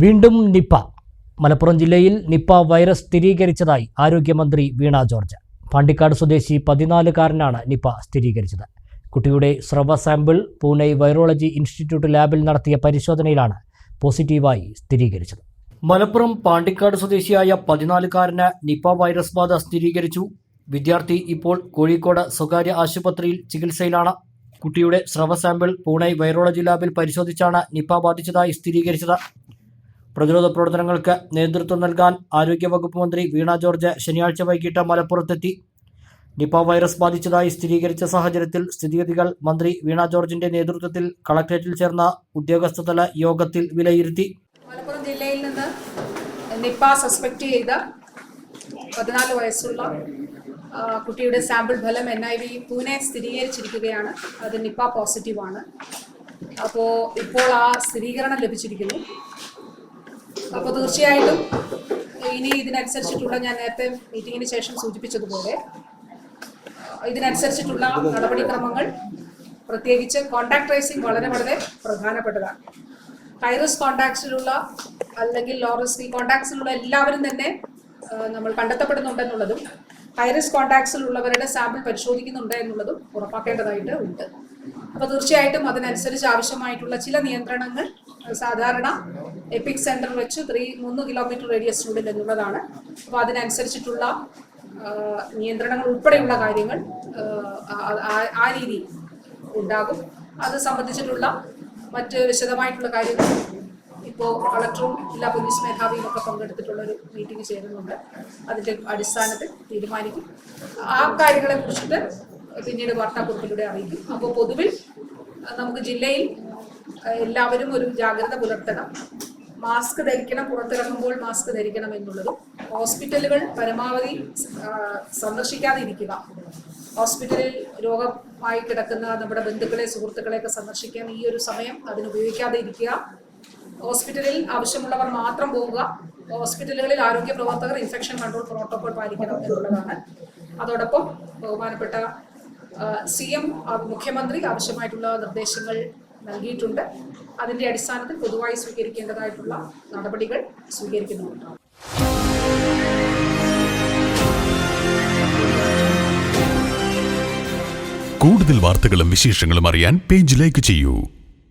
വീണ്ടും നിപ്പ. മലപ്പുറം ജില്ലയിൽ Nipah virus സ്ഥിരീകരിച്ചതായി ആരോഗ്യമന്ത്രി വീണ ജോർജ്. പാണ്ടിക്കാട് സ്വദേശി പതിനാലുകാരനാണ് നിപ്പ സ്ഥിരീകരിച്ചത്. കുട്ടിയുടെ സ്രവ സാമ്പിൾ പൂനെ വൈറോളജി ഇൻസ്റ്റിറ്റ്യൂട്ട് ലാബിൽ നടത്തിയ പരിശോധനയിലാണ് പോസിറ്റീവായി സ്ഥിരീകരിച്ചത്. മലപ്പുറം പാണ്ടിക്കാട് സ്വദേശിയായ പതിനാലുകാരന് നിപ്പ വൈറസ് ബാധ സ്ഥിരീകരിച്ചു. വിദ്യാർത്ഥി ഇപ്പോൾ കോഴിക്കോട് സ്വകാര്യ ആശുപത്രിയിൽ ചികിത്സയിലാണ്. കുട്ടിയുടെ സ്രവ സാമ്പിൾ പൂനെ വൈറോളജി ലാബിൽ പരിശോധിച്ചാണ് നിപ്പ ബാധിച്ചതായി സ്ഥിരീകരിച്ചത്. പ്രതിരോധ പ്രവർത്തനങ്ങൾക്ക് നേതൃത്വം നൽകാൻ ആരോഗ്യവകുപ്പ് മന്ത്രി വീണ ജോർജ് ശനിയാഴ്ച വൈകിട്ട് മലപ്പുറത്തെത്തി. നിപ വൈറസ് ബാധിച്ചതായി സ്ഥിരീകരിച്ച സാഹചര്യത്തിൽ സ്ഥിതിഗതികൾ മന്ത്രി വീണ ജോർജിന്റെ നേതൃത്വത്തിൽ കളക്ടറേറ്റിൽ ചേർന്ന ഉദ്യോഗസ്ഥതല യോഗത്തിൽ വിലയിരുത്തി. മലപ്പുറം ജില്ലയിൽ നിന്ന് നിപ സസ്പെക്ട് ചെയ്ത പതിനാല് വയസ്സുള്ള കുട്ടിയുടെ സാമ്പിൾ ഫലം എൻ ഐ വി പൂനെ സ്ഥിരീകരിച്ചിരിക്കുകയാണ്. അത് നിപ്പ പോസിറ്റീവാണ്. അപ്പോൾ ഇപ്പോൾ ആ സ്ഥിരീകരണം ലഭിച്ചിരിക്കുന്നു. അപ്പോൾ തീർച്ചയായിട്ടും ഇനി ഇതിനനുസരിച്ചിട്ടുള്ള ഞാൻ നേരത്തെ മീറ്റിങ്ങിന് ശേഷം സൂചിപ്പിച്ചതുപോലെ ഇതിനനുസരിച്ചിട്ടുള്ള നടപടിക്രമങ്ങൾ പ്രത്യേകിച്ച് കോണ്ടാക്ട് ട്രേസിംഗ് വളരെ വളരെ പ്രധാനപ്പെട്ടതാണ്. ഹൈറിസ് കോണ്ടാക്ട്സിലുള്ള അല്ലെങ്കിൽ ലോ റിസ്ക് ഈ കോണ്ടാക്ട്സിലുള്ള എല്ലാവരും തന്നെ നമ്മൾ കണ്ടെത്തപ്പെടുന്നുണ്ടെന്നുള്ളതും ഹൈറിസ് കോണ്ടാക്ട്സിലുള്ളവരുടെ സാമ്പിൾ പരിശോധിക്കുന്നുണ്ട് എന്നുള്ളതും ഉറപ്പാക്കേണ്ടതായിട്ട് ഉണ്ട്. അപ്പോൾ തീർച്ചയായിട്ടും അതിനനുസരിച്ച് ആവശ്യമായിട്ടുള്ള ചില നിയന്ത്രണങ്ങൾ സാധാരണ എപ്പിക് സെന്റർ വെച്ച് ത്രീ മൂന്ന് കിലോമീറ്റർ റേഡിയസിനുള്ളിൽ എന്നുള്ളതാണ് അപ്പോൾ അതിനനുസരിച്ചിട്ടുള്ള നിയന്ത്രണങ്ങൾ ഉൾപ്പെടെയുള്ള കാര്യങ്ങൾ ആ, ആ ഉണ്ടാകും. അത് സംബന്ധിച്ചിട്ടുള്ള മറ്റ് വിശദമായിട്ടുള്ള കാര്യങ്ങൾ ഇപ്പോൾ കളക്ടറും ജില്ലാ പോലീസ് മേധാവിയും ഒക്കെ പങ്കെടുത്തിട്ടുള്ള ഒരു മീറ്റിംഗ് ചേരുന്നുണ്ട്. അതിന്റെ അടിസ്ഥാനത്തിൽ തീരുമാനിക്കും. ആ കാര്യങ്ങളെ കുറിച്ചിട്ട് പിന്നീട് വാർത്താക്കുറിപ്പിലൂടെ അറിയിക്കും. അപ്പോൾ പൊതുവിൽ നമുക്ക് ജില്ലയിൽ എല്ലാവരും ഒരു ജാഗ്രത പുലർത്തണം. മാസ്ക് ധരിക്കണം പുറത്തിറങ്ങുമ്പോൾ മാസ്ക് ധരിക്കണം എന്നുള്ളതും ഹോസ്പിറ്റലുകൾ പരമാവധി സന്ദർശിക്കാതിരിക്കുക. ഹോസ്പിറ്റലിൽ രോഗമായി കിടക്കുന്ന നമ്മുടെ ബന്ധുക്കളെ സുഹൃത്തുക്കളെയൊക്കെ സന്ദർശിക്കാൻ ഈ ഒരു സമയം അതിന് ഉപയോഗിക്കാതെ ഇരിക്കുക ഹോസ്പിറ്റലിൽ ആവശ്യമുള്ളവർ മാത്രം പോവുക. ഹോസ്പിറ്റലുകളിൽ ആരോഗ്യ പ്രവർത്തകർ ഇൻഫെക്ഷൻ കൺട്രോൾ പ്രോട്ടോകോൾ പാലിക്കണം എന്നുള്ളതാണ്. അതോടൊപ്പം ബഹുമാനപ്പെട്ട സി എം മുഖ്യമന്ത്രി ആവശ്യമായിട്ടുള്ള നിർദ്ദേശങ്ങൾ നൽകിയിട്ടുണ്ട്. അതിന്റെ അടിസ്ഥാനത്തിൽ പൊതുവായി സ്വീകരിക്കേണ്ടതായിട്ടുള്ള നടപടികൾ സ്വീകരിക്കുന്നുണ്ട്. കൂടുതൽ വാർത്തകളും വിശേഷങ്ങളും അറിയാൻ പേജ് ലൈക്ക് ചെയ്യൂ.